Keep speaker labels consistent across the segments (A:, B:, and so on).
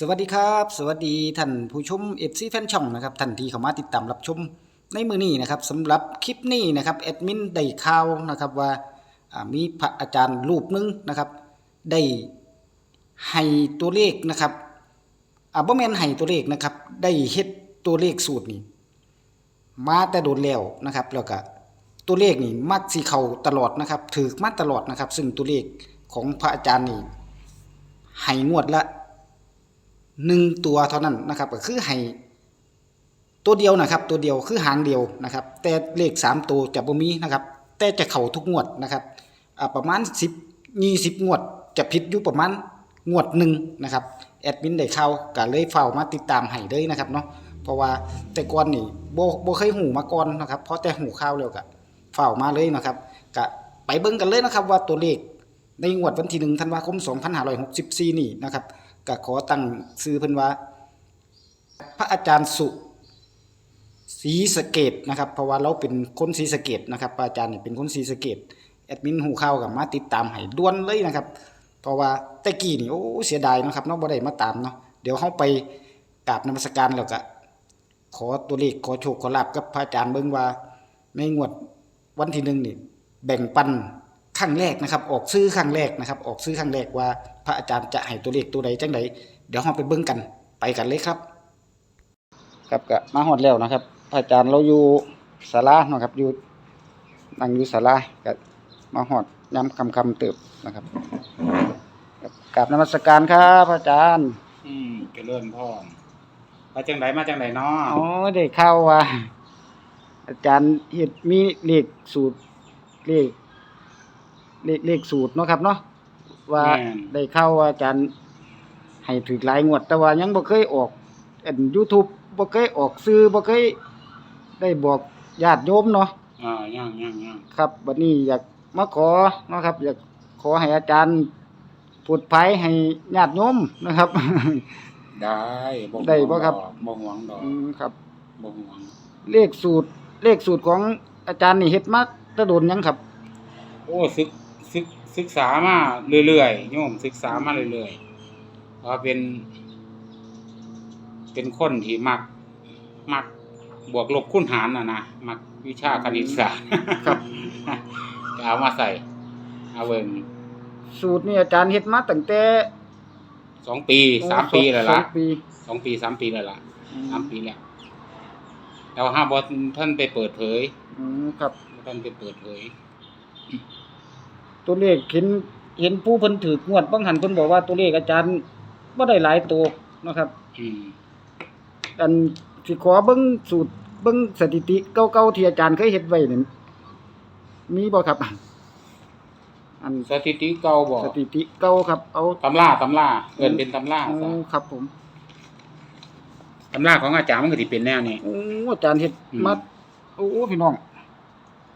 A: สวัสดีครับ สวัสดีท่านผู้ชมเอฟซีแฟนช่องนะครับท่านที่เข้ามาติดตามรับชมในมือนี้นะครับสำหรับคลิปนี้นะครับแอดมินได้ข่าวนะครับว่ามีพระอาจารย์รูปหนึงนะครับได้ให้ตัวเลขนะครับอ่าบ่แมนให้ตัวเลขนะครับได้เฮ็ดตัวเลขสูตรนี้มาแต่โดนแล้วนะครับแล้วก็ตัวเลขนี่มักสิเข้าตลอดนะครับถือมาตลอดนะครับ ซึ่งตัวเลขของพระอาจารย์นี่ให้งวดละ หนึ่งตัวเท่านั้นนะครับก็คือให้ตัวเดียวนะครับ ตัวเดียวคือหางเดียวนะครับ แต่เลขสามตัวจะบ่มีนะครับ แต่จะเข้าทุกงวดนะครับประมาณสิบยี่สิบงวด จะผิดอยู่ประมาณงวดหนึ่งนะครับแอดมินได้เข้าก็เลยเฝ้ามาติดตามให้เลยนะครับเนาะเพราะว่าแต่ก่อนนี่โบ่บ่เคยหูมาก่อนนะครับเพราะแต่หูข่าวแล้วก็เฝ้ามาเลยนะครับก็ไปเบิ่งกันเลยนะครับว่าตัวเลขในงวดวันที่หนึ่งธันวาคม 2564 นี่นะครับ ก็ขอตั้งซื้อเพิ่นว่า พระอาจารย์สุศรีสะเกดนะครับเพราะว่าเราเป็นคนศรีสะเกดนะครับพระอาจารย์นี่เป็นคนศรีสะเกดแอดมินหูเข่ากับมาติดตามให้ด่วนเลยนะครับ เพราะว่าต่กี้นี่โอ้เสียดายนะครับเนาะบ่ได้มาตามเนาะเดี๋ยวเฮาไปกราบนมัสการแล้วก็ขอตัวเลขขอโชคขอลาบกับพระอาจารย์เบิ่งว่าในงวดวันที่หนึ่งนี่แบ่งปันครั้งแรกนะครับ ออกซื้อครั้งแรกนะครับ ออกซื้อครั้งแรกว่า ระอาจารย์จะให้ตัวเลขตัวใดจังใดเดี๋ยวเราไปเบิ่งกันไปกันเลยครับ ครับก็มาฮอดแล้วนะครับ พระอาจารย์เราอยู่ศาลาเนาะครับอยู่นั่งอยู่ศาลาก็มาฮอดย้ำคำคำๆเติบนะครับครับกราบนมัสการครับพระอาจารย์
B: อืมเจริญพรมาจังไดมาจังไดเนาะ
A: อ๋อได้ข่าวว่า อาจารย์เฮ็ดมีเลขสูตรเลขเลขเลขสูตรเนาะครับเนาะ ว่าได้ข่าวว่าอาจารย์ให้ถูกหลายงวด แต่ว่ายังบ่เคยออกอัน YouTube บ่เคยออกสื่อบ่เคยได้บอกญาติโยมเนาะ
B: อ่าย่างย่างย่าง
A: ครับบัดนี้อยากมาขอเนาะครับ อยากขอให้อาจารย์พูดภัยให้ญาติโยมนะครับ
B: ได้บ่
A: ได้บ่ครับ
B: ห่วงดอกบ่หวงดอก
A: อืมครับ
B: บ่หวง
A: เลขสูตร เลขสูตรของอาจารย์นี่เฮ็ดมาแต่โดนยังครับ
B: โอ้ศึก ศึกศึกษามาเรื่อยๆโยมศึกษามาเรื่อยๆเพราะเป็น เป็นคนที่มัก มักบวกลบคูณหารน่ะนะมักวิชาคณิตศาสตร์
A: ครับ
B: ก็เอามาใส่เอาเบิ่ง
A: สูตรนี่อาจารย์เฮ็ดมาตั้งแต่
B: สองปีสามปีแล้ว
A: สอ
B: ล่ะ
A: งปี
B: สองปีสามปีแล้วล่ะ
A: อืม
B: สามปีแล้วแต่ว่าห้าบอท่านไปเปิดเผย
A: อืมครับ
B: บ่ท่านไปเปิดเผย
A: ตัวเลขเห็นเห็นผู้เพิ่นถือกงวดบางหันเพิ่นบอกว่าตัวเลขอาจารย์บ่ได้หลายตัวเนาะครับ
B: อืม
A: อันสิขอเบิ่งสูตรเบิ่งสถิติเก่าๆที่อาจารย์เคยเฮ็ดไว้นี่มีบ่ครับ อัน
B: สถิติเก่าบ่
A: สถิติเก่าครับ เอา
B: ตำราตำราเอิ้นเป็นตำรา
A: โอ้
B: ซะ
A: ครับผม
B: ตำราของอาจารย์มันก็สิเป็นแนวนี้
A: โอ้อาจารย์เฮ็ด
B: อืม
A: มาโอ้พี่น้อง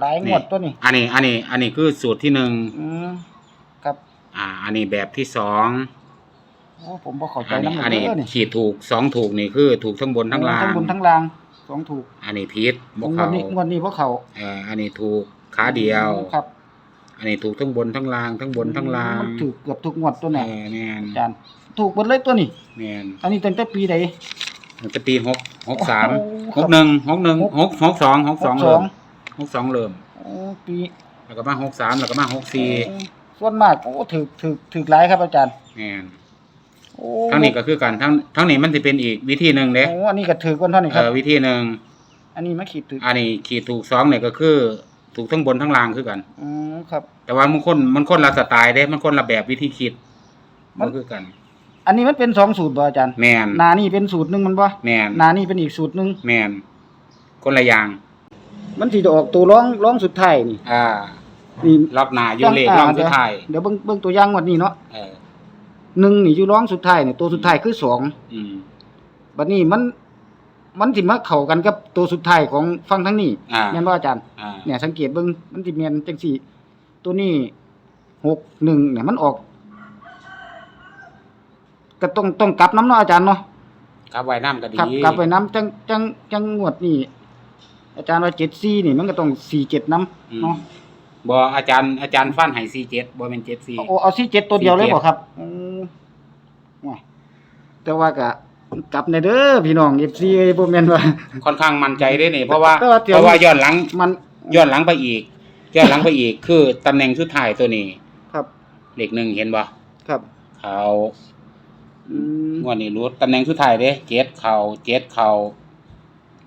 A: หลายงวดตัวนี้
B: อันนี้อันนี้ อันนี้คือสูตรที่หนึ่ง
A: อืมครับ
B: อ่า อันนี้แบบที่สอง
A: โอ้ผมบ่เข้าใจ
B: อันนี้
A: นำ
B: อันนี้
A: เด้อนี่
B: ขีดถูกสองถูกนี่คือ ถูกทั้งบนทั้งล่าง
A: ทั้งบนทั้งล่างสองถูก
B: อันนี้ผิดบ่
A: งว
B: เข้า
A: ดนี้งวดนี้บ่เข้า
B: เอ่ออันนี้ถูกขาเดียว
A: ครับ
B: อันนี้ถูกทั้งบนทั้งล่างทั้งบนทั้งล่าง
A: มันถูกเกือบทุกงวดตัว
B: เอ
A: นี้
B: อแม่น
A: อาจารย์ถูกหมดเลยตัวนี้
B: แม่น
A: อันนี้ตั้งแต่ปีใด
B: มันจะปีหกหกสาม
A: โอ้ค
B: ห
A: รับ
B: กหนึ่งหกหนึ่งหกหกสองหกสอง
A: หก
B: เริ่ม หกสองเริ่ม
A: โอ้ปี
B: แล้วก็มาหกสามแล้วก็มาหกสี่
A: โอ้ส่วนมากโอ้ถูกถูกถูกหลายครับอาจารย์
B: แม่น
A: โอ้
B: ทั้งนี้ก็คือกันทั้งทั้งนี้มันจะเป็นอีกวิธีหนึ่งเด้
A: โอ้อันนี้ก็ถือกว่าเท่านี้
B: เอ
A: ครับ
B: อวิธีหนึ่ง
A: อันนี้มาขีดถือ
B: อันนี้ขีดถูกสองเนี่ยก็คือ ถูกทั้งบนทั้งล่างคือกัน
A: อืมครับ
B: แต่ว่ามันคนมันคนละสไตล์เด้ มันคนละแบบวิธีคิด
A: มั
B: มันน คือกัน
A: อันนี้มันเป็นสองสูตรบ่อาจารย์
B: แมน
A: หนานี่เป็นสูตรหนึงมันบ่
B: แมน
A: หนานี่เป็นอีกสูตรหนึง
B: แมนคนละอย่าง
A: มันสิจะออกตัวร้องร้องสุดท้ายนี่
B: อ่า
A: นี่
B: ล็อกหน้าอยู่เลขล่องสุดท้าย
A: เดี๋ยวเบิ่งเบิ่งตัวอย่างงวดนี้เนาะ
B: เออ
A: หนึ่งนี่อยู่ร้องสุดท้ายนี่ตัวสุดท้ายคือสอง
B: อืม
A: บัดนี้มัน มันสิมาเข้ากันกับตัวสุดท้ายของฝั่งทั้งนี้
B: อ่า
A: แม่นบ่อาจารย์
B: อ่า
A: เนี่ยสังเกตเบิ่งมันสิแม่นจังซี่ ตัวนี้หกหนึ่งเนี่ยมันออก ก็ต้องต้องกลับน้ำเนาะอาจารย์เนาะ
B: กลับไว้น้ำก็ดี
A: ครับกลับไปน้ำจังจังจังงวดนี่ อาจารย์ว่าเจ็ดสี่นี่มันก็ต้องสี่เจ็ดน้
B: อืมำ
A: เนาะ
B: บ่อาจารย์อาจารย์ฟันให้47บ่แม่น74
A: โอ้เอาสี่เจ็ดตัวเดียวเลย
B: 47
A: บ่ครับโอ้ว้ายแต่ว่าก็กลับในเด้อพี่น้อง FC เอ้ยบ่แม่นว่า
B: ค่อนข้างมั่นใจได้นี่เพราะว่า
A: แต่ว่าเดี๋ยว
B: เพราะว่าย้อนหลัง
A: มัน
B: ย้อนหลังไปอีกย้อนหลังไปอีก คือตำแหน่งสุดท้ายตัวนี้
A: ครับ
B: เลขหนึ่งเห็นบ่
A: ครับ
B: เขา
A: อืม
B: งวดนี้รู้ตำแหน่งสุดท้ายเด้เจ็ดเขาเจ็ดเขา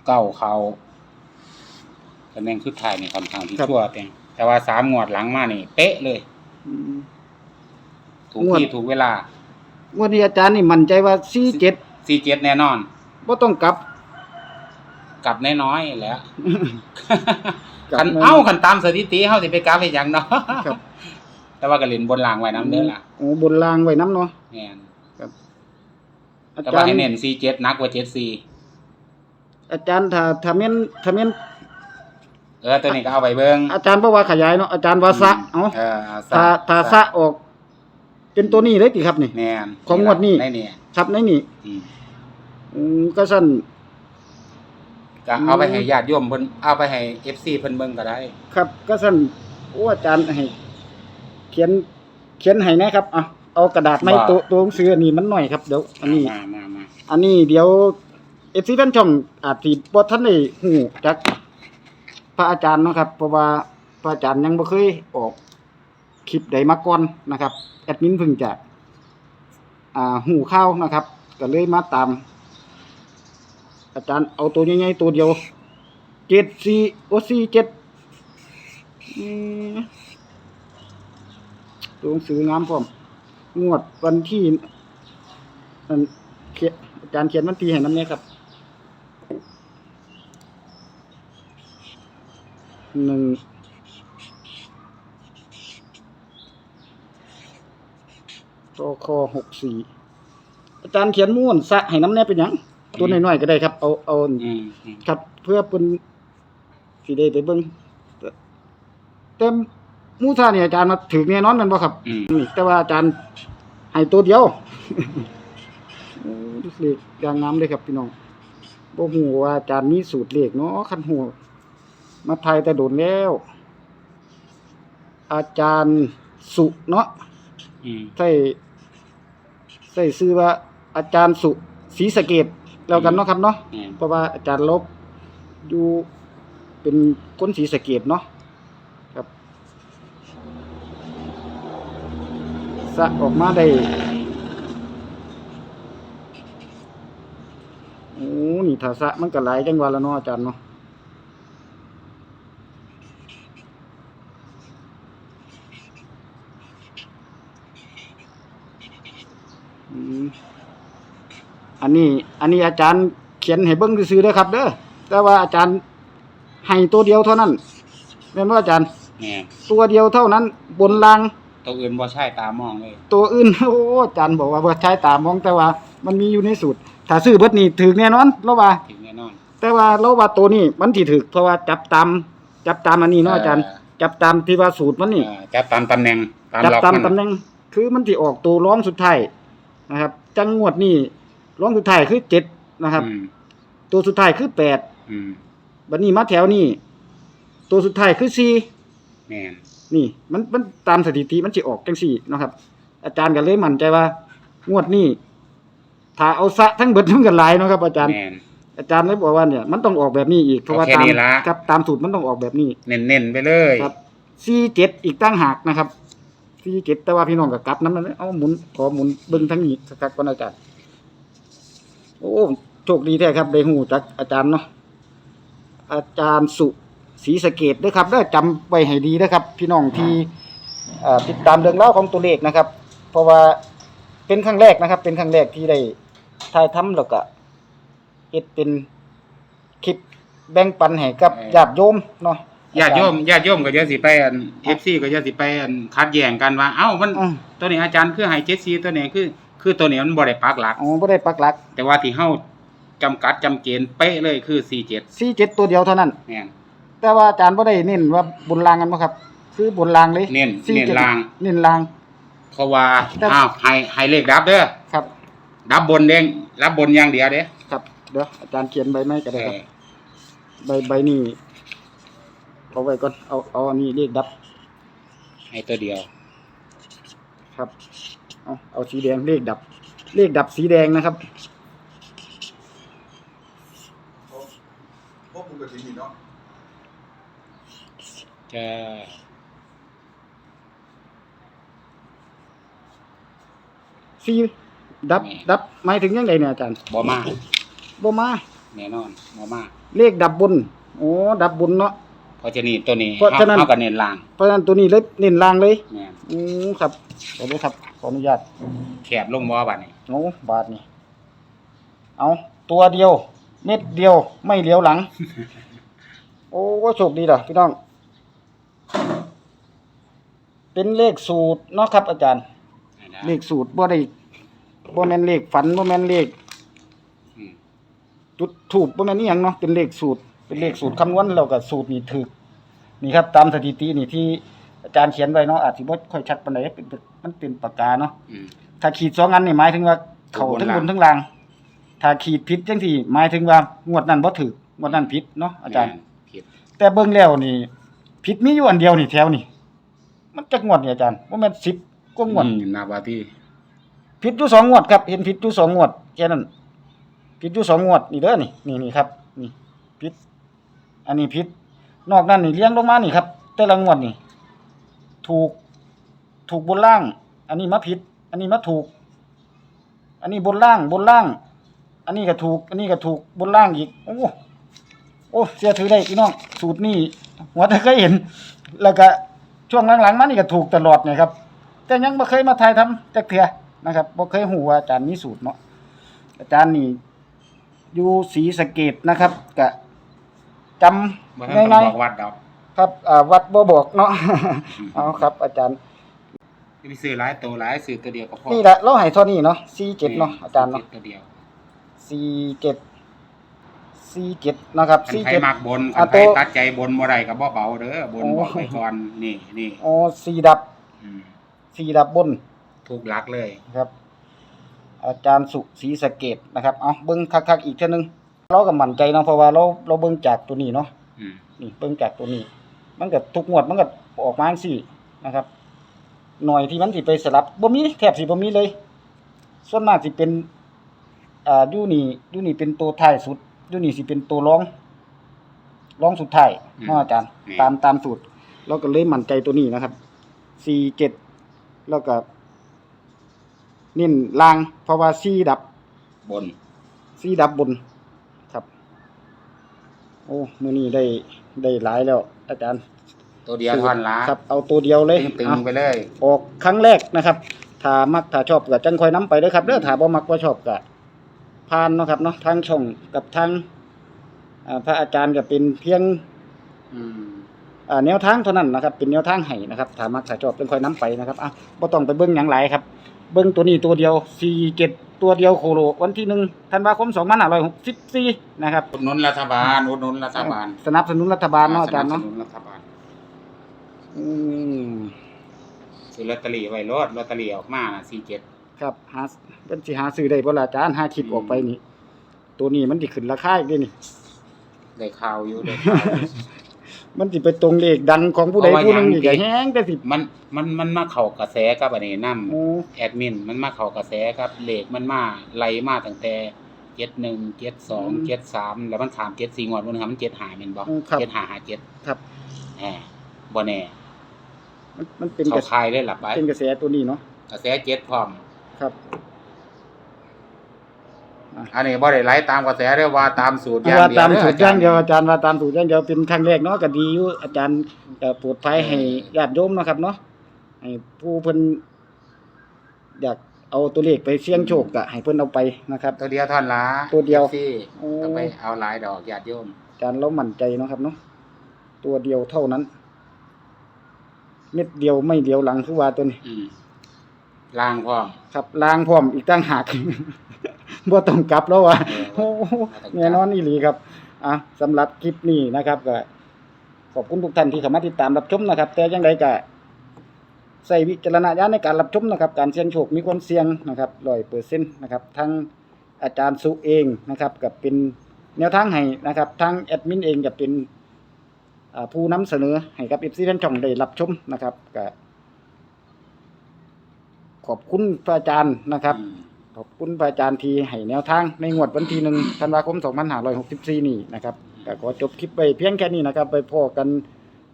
B: เก้าเขา ตำแหน่งสุดท้ายนี่ค่อนข้างที่ชั่วแต่แต่ว่าสามงวดหลังมานี่ เป๊ะเลย
A: อืม
B: ถูก
A: งวด
B: ที่ถูกเวลาง
A: วดนี้อาจารย์นี่มั่นใจว่า47
B: สี่เจ็ดแน่นอน
A: บ่ต้องกลับ
B: กลับน้อยๆแหล้ว
A: กลับ
B: คัน
A: น้อย
B: เอ้าคันตามสถิติเฮาสิไปกราฟเฮ็ดหยังเนาะ
A: ครับ
B: แต่ว่าก็เล่นบนล่างไว้นํเด้อล่ะ
A: โอ้บนรางไว้นํเนาะ
B: แม่น
A: อา
B: แต่
A: จา
B: ว่าร
A: ย์
B: ให้เน้น47หนักกว่า74
A: อาจารย์ถ้าถ้าแม่นถ้าแม่น
B: เออตัวนี้ก็เอาไปเบิ่ง
A: อาจารย์บ่ว่าขยายเนาะอาจารย์ว่าสะเอ้า
B: เออสะ
A: ถ้าถ้าสะออก เป็นตัวนี้เลยติครับนี่
B: แม่น
A: ของงวดนี้
B: ในนี่
A: ครับในนี่
B: อืม
A: อืมก็สั่น
B: ก็เอาไปให้ญาติโยมเพิ่นเอาไปให้ FC เพิ่นเบิ่งก็ได้
A: ครับก็สั่นโอ้อาจารย์ให้เขียนเขียนให้นะครับอะเอากระดาษไม้ตัวตัวหนังสืออันนี้มันหน่อยครับเดี๋ยวอันนี้
B: มามามา
A: อันนี้เดี๋ยวเอฟซีแฟนช่องอาจสิบ่ทันได้ฮู้จัก พระอาจารย์เนาะครับเพราะว่าพระอาจารย์ยังบ่เคยออกคลิปใดมาก่อนนะครับแอดมินเพิ่งจะอ่าหูข่าวนะครับ ก็เลยมาตาม อาจารย์เอาตัวใหญ่ๆตัวเดียว7 4โอ้4 7อืมตัวหนังสืองามพร้อมงวดวันที่อันเขียนอาจารย์เขียนวันที่ให้น้ำเนี่ยครับ หนึ่งตคหกสี่อาจารย์เขียนม่วนสะให้น้ำเนี่ยเป็นหยัง ตัวน้อยๆก็ได้ครับ เอาเอา
B: อืมอืม
A: ครับเพื่อเป็นสีได้ไปเบิ่งแต่แต่หมูท่าเนี่ยอาจารย์มาถือแน่นอนแมันบ่ครับ
B: อืม
A: นี่แต่ว่าอาจารย์ให้ตัวเดียว โอ้เลขอย่างงามเลยครับพี่น้องบ่ฮู้ว่าอาจารย์มีสูตรเลขเนาะคันฮู้ มาไทยแต่โดนแล้ว อาจารย์สุเนาะ
B: อืม
A: ใส่ใส่ชื่อว่า อาจารย์สุศรีสะเกดแล้วกันเนาะครับเนาะ
B: อืม
A: เพราะว่าอาจารย์ลบอยู่เป็นคนศรีสะเกดเนาะครับสะออกมาได้โอ้นี่ถ้าสะมันก็หลายจังหวะแล้วเนาะอาจารย์เนาะอืม อันนี้ อันนี้อาจารย์เขียนให้เบิ่งซื่อๆเด้อครับเด้อแต่ว่าอาจารย์ให้ตัวเดียวเท่านั้นแม่นบ่อาจารย์
B: แม่น
A: ตัวเดียวเท่านั้น บนล่าง
B: ตัวอื่นบ่ใช่ตามองเลย
A: ตัวอื่น โอ้อาจารย์บอกว่าบ่ใช้ตามองแต่ว่า มันมีอยู่ในสูตรถ้าซื้อเบิดนี่ถูกแน่นอนเราว่า
B: ถึงแน่นอน
A: แต่ว่าเราว่าตัวนี้มันสิถูกเพราะว่าจับตาม จับตามอันนี้เนาะอาจารย์ จับตามที่ว่าสูตรมันนี่
B: เออจับตามตำแหน่งตาม
A: จับ
B: ล็อก
A: ตาม
B: มัน
A: ตำแหน่งคือมันสิออกตัวร้องสุดท้ายนะครับ จังงวดนี้ ร้องสุดท้ายคือเจ็ดนะครับ
B: อืม
A: ตัวสุดท้ายคือแปด
B: อืม
A: บัดนี้มาแถวนี้ ตัวสุดท้ายคือสี่
B: แม่น
A: นี่ มันมันตามสถิติมันสิออกจังสี่เนาะครับ อาจารย์ก็เลยมั่นใจว่า งวดนี้ถ้าเอาซะทั้งเบิดทั้งกันหลายเนาะครับ อาจารย์
B: แม่น
A: อาจารย์เลยบอกว่าเนี่ยมันต้องออกแบบนี้อีกเพราะว่า
B: เอาแค่
A: ตาม
B: นี้ละ
A: ครับตามสูตรมันต้องออกแบบนี้
B: เน้นๆไปเลย
A: ครับสี่เจ็ดอีกตั้งหากนะครับสี่เจ็ดแต่ว่าพี่น้องก็กลับน้ำนั้นเอาหมุนขอหมุนเบิ่งทั้งนี้สักพักก่อนอาจารย์ โอ้โชคดีแท้ครับได้หูจากอาจารย์เนาะอาจารย์สุศรีสะเกดด้วยครับได้อจำไว้ให้ดีนะครับ พี่น้องที่เอ่อติดตามเรื่องเล่าวของตัวเลขนะครับ เพราะว่าเป็นครั้งแรกนะครับ เป็นครั้งแรกที่ได้ถ่ายทำแล้วก็เฮ็ดเป็นคลิปแบ่งปันให้กับญาติโยมเนาะ
B: ญาติโยมญาติโยมก็จะสิไปอัน FC ก็จะสิไปอันคัดแย่งกันว่า เอ้ามัน
A: อืม
B: ตัวนี้อาจารย์คือให้74ตัวนี้คือ คือตัวนี้มันบ่ได้ปักหลัก
A: อ๋อบ่ได้ปักหลัก
B: แต่ว่าที่เฮาจำกัดจำเกณฑ์เป๊ะเลยคือ 47
A: สี่เจ็ดตัวเดียวเท่านั้น
B: แม่น
A: แต่ว่าอาจารย์บ่ได้เน้นว่าบนรางกันบ่ครับ คือบนรางเลย
B: เน้น
A: สี่
B: เน้น
A: จ็ด
B: ราง
A: เน้นราง
B: เพราะว่า
A: ครับ
B: อ้าวให้ให้เลขดับเด้อ
A: ครับ
B: ดับบนเด้งรับบนอย่างเดียวเด้
A: ครับ เดี๋ยวอาจารย์เขียนใบไม้ก็ได้
B: เอ
A: ครับ
B: อ
A: ใบใบนี้เอาไว้ก่อนเอาเอาอันนี้เลขดับ
B: ให้ตัวเดียว
A: ครับ เอาเอาสีแดงเลขดับ เลขดับสีแดงนะครับ
C: พวกมึงกับทีนี่เนาะ
B: จะ
A: สีดับ ดับหมายถึงยังไงเนี่ยอาจารย์
B: บ่มา
A: บ่มา
B: แน่นอนบ่มา
A: เลขดับบนโอ้ดับบนเนาะ
B: เพราะฉะนี้ตัวนี้
A: เพราะฉะนั้น
B: เฮาก็เน้นล่าง
A: เพราะฉะนั้นตัวนี้เลยเน้นล่างเลย
B: แม่น
A: อืมครับขออนุญาตขออนุญาต
B: แคบลงบ่บัดนี้
A: โอ้บาทนี่เอาตัวเดียว เม็ดเดียวไม่เหลียวหลัง โอ้โชคดีล่ะพี่น้อง เป็นเลขสูตรเนาะครับอาจารย์
B: ให้ได้
A: เลขสูตรบ่ได้บ่แม่นเลขฝันบ่แม่นเลข
B: อืม
A: จุดถูกบ่แม่นอีหยังเนาะเป็นเลขสูตร เป็นเลขสูตรคำนวณแล้วก็สูตรนี่ถูกนี่ครับ ตามสถิตินี่ที่อาจารย์เขียนไว้เนาะอาจสิบ่ค่อยชัดปานใดเป็นมันเป็นปากกาเนาะ
B: อืม
A: ถ้าขีดสองอันนี่หมายถึงว่าเขา
B: บน
A: ทั้งบ
B: ล่าง
A: นทั้งล่าง ถ้าขีดผิดจังสี่หมายถึงว่างวดนั้นบ่ถูกงวดนั้นผิดเนาะอาจารย์
B: แม่นผิด
A: แต่เบิ่งแล้วนี่ผิดมีอยู่อันเดียวนี่แถวนี่ มันจักงวดนี่อาจารย์บ่แม่น10กว่างวด
B: อืมนับว่าที่
A: ผิดอยู่สองงวดครับเห็นผิดอยู่สองงวดแค่นั้นผิดอยู่สองงวดนี่เด้อนี่นี่นี่ครับ นี่ผิด อันนี้ผิดนอกนั้นนี่เลี้ยงลงมานี่ครับ แต่ละงวดนี่ ถูกถูกบนล่าง อันนี้มาผิด อันนี้มาถูก อันนี้บนล่างบนล่าง อันนี้ก็ถูก อันนี้ก็ถูกบนล่างอีก โอ้โอ้เสียถือได้พี่น้องสูตรนี่หัวแต่เคยเห็น แล้วก็ช่วงหลังๆมานี่ก็ถูกตลอดเนี่ยครับ แต่ยังบ่เคยมาถ่ายทำจักเทื่อนะครับบ่เคยฮู้ว่าอาจารย์มีสูตรเนาะอาจารย์นี่อยู่ศรีสะเกษนะครับก็ จำ
B: บ่ทันต้อง
A: ง่าย
B: บอกวัดดอก
A: ๆครับอ่าวัดบ่บอกเนาะ เอาครับ อาจารย์
B: ไปซื้อหลายตัวหลายซื้อตัวเดียวก็พอ
A: นี่แหละเราให้เท่านี้เนาะ47เนาะอาจารย์เนาะ
B: ตัวเดียว
A: 47 47นะครับ
B: คันไผมัก
A: 47
B: บน
A: อะ
B: คันไผ
A: ตัว
B: ตัดใจบนบ่ได้ก็บ่เบาเด้อบน
A: โอ้
B: บอกไว้ก่อนนี่นี่
A: อ๋อสีดับ
B: อืม
A: สีดับบน
B: ถูกหลักเลย
A: ครับอาจารย์สุศรีสะเกดนะครับ เอาเบิ่งคักๆอีกเท่านึง เราก็มั่นใจเนาะเพราะว่าเราเราเบิ่งจากตัวนี้เนาะ
B: อืม
A: นี่เบิ่งจากตัวนี้ มันก็ทุกงวดมันก็ออกมาจังซี่นะครับ หน่อยที่มันสิไปสลับบ่มีแทบสิบ่มีเลย ส่วนมากสิเป็นอ่าอยู่นี่อยู่นี่เป็นตัวท้ายสุดอยู่นี่สิเป็นตัวรองรองสุดท้ายเนาะอาจารย์ ตามตามสูตรเราก็เลยมั่นใจตัวนี้นะครับ47แล้วก็เน้นล่าง เพราะว่า4ดับ
B: บน
A: สีดับบนครับ โอ้มือนี้ได้ได้หลายแล้ว อาจารย์
B: ตัวเดียวท่อนละ
A: ครับ เอาตัวเดียวเลย
B: ตึง
A: เอา
B: ๆไปเลย
A: ออกครั้งแรกนะครับถ้ามักถ้าชอบก็จังคอยน้ำไปเด้อครับเด้อถ้าบ่มักบ่ชอบก็ผ่านเนาะครับเนาะทางช่องกับทางอ่าพระอาจารย์ก็เป็นเพียง
B: อืม
A: อ่าแนวทางเท่านั้นนะครับ เป็นแนวทางให้นะครับถ้ามักถ้าชอบจังคอยน้ำไปนะครับอะบ่ต้องไปเบิ่งหยังหลายครับ เบิ่งตัวนี้ตัวเดียว47 ตัวเดียวโคโลวันที่1ธันวาคม2564นะครับ
B: อุดหนุนรัฐบาลอุดหนุนรัฐบาล
A: สนับสนุนรัฐบาลเนาะอาจารย์เนาะ
B: สบสนุนรัฐบาล
A: อืม
B: ซื้อลอตเตอรี่ไว้รถลอตเตอรี่ออกมาน่ะ47
A: ครับหาเป็นสิหาซื้อได้บ่ล่ะอาจารย์หาคลิปออกไปนี่ตัวนี้มันสิขึ้นราคาอีกเด้นี่
B: ได้ข่าวอยู่ได้ข่าวอยู่
A: มันสิไปตรงเลขดังของผู้ใด
B: เอาไว้
A: ผู้หนึงนี่
B: ยั
A: ก็
B: ง
A: แฮงแต่สิ
B: มันมันมันมาเข้ากระแสกับอันนี้นำ
A: โอ้
B: แอดมินมันมาเข้ากระแสครับเลขมันมาไล่มาตั้งแต่เจ็ดหนึ่งเจ็ดสองเจ็ดสามแล้วมันถามเจ็ดสี่งวดมันครับมันเจ็ดหาเป็นบ่
A: อืมครับ
B: เจ็ดหาหาเจ็ด
A: ครับ
B: แหมบ่แน่
A: มันมันเป็นก
B: เขา
A: ระ
B: คายได้หลับไป
A: เป็นกระแสตัวนี้เนาะ
B: กระแสเจ็ดพร้อม
A: ครับ
B: อันนี้บ่ได้ไล่ตามกระแสได้อว่าตามสูตรอย่าง
A: ว่า
B: เดียว
A: ตาม
B: ด้
A: สูตรอย่างเดียวอาจารย์ว่าตามสูตรอย่างเดียวเป็นครั้งแรกเนาะก็ดีอยู่อาจารย์ก็โปรดภัยให้ญาติโยมเนาะครับเนาะให้ผู้เพิ่นอยากเอาตัวเลขไปเสี่ยงโชคก็ให้เพิ่นเอาไปนะครับ
B: ตัวเดียวเท่านนละ
A: ตัวเดียว
B: สิ
A: โอ้
B: ต้องไปเอาหลายดอกญาติโยม
A: อาจารย์เรามั่นใจเนาะครับเนาะตัวเดียวเท่านั้น เม็ดเดียวไม่เดียวหลังคือว่าตัวนี้
B: อืมล่างพร้อม
A: ครับล้างพร้อมอีกตั้งหาก บ่ต้องกลับแล้วว่ะ
B: เออ
A: โอ้โห
B: บ่ต้องกลับ
A: แน่นอนอีหลีครับอะสำหรับคลิปนี้นะครับก็ขอบคุณทุกท่านที่เข้ามาติดตามรับชมนะครับ แต่ยังไดก็ใส่วิจารณญาณในการรับชมนะครับ การเสี่ยงโชคมีความเสี่ยงนะครับ100%นะครับทั้งอาจารย์สุเองนะครับกับเป็นแนวทางให้นะครับทั้งแอดมินเองกับเป็นอ่าผู้นำเสนอให้กับ FC ท่านช่องได้รับชมนะครับก็ขอบคุณพระอาจารย์นะครับ
B: อืม
A: ขอบคุณพระอาจารย์ที่ให้แนวทางในงวดวันที่หนึ่งธันวาคม2564 นี่นะครับก็ขอจบคลิปไปเพียงแค่นี้นะครับ ไปพอกัน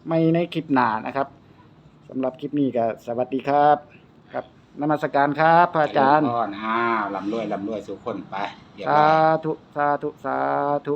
A: ไม่ในคลิปหน้านะครับสำหรับคลิปนี้ก็สวัสดีครับ ครับนมัสการครับพระอาจารย์
B: อ่อนอ้าวลำรวยลำรวยสุขคนไปเรียบ
A: สา
B: ร้อย
A: ธุ สาธุ สาธุ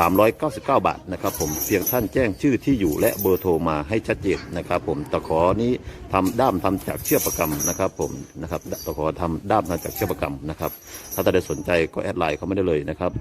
C: 399 บาทนะครับผมเพียงท่านแจ้งชื่อที่อยู่และเบอร์โทรมาให้ชัดเจนนะครับผมตะขอนี้ทำด้ามทำจากเชือกประกำนะครับผมนะครับตะขอทำด้ามทำจากเชือกประกำนะครับถ้าท่านใดสนใจก็แอดไลน์เขาไม่ได้เลยนะครับ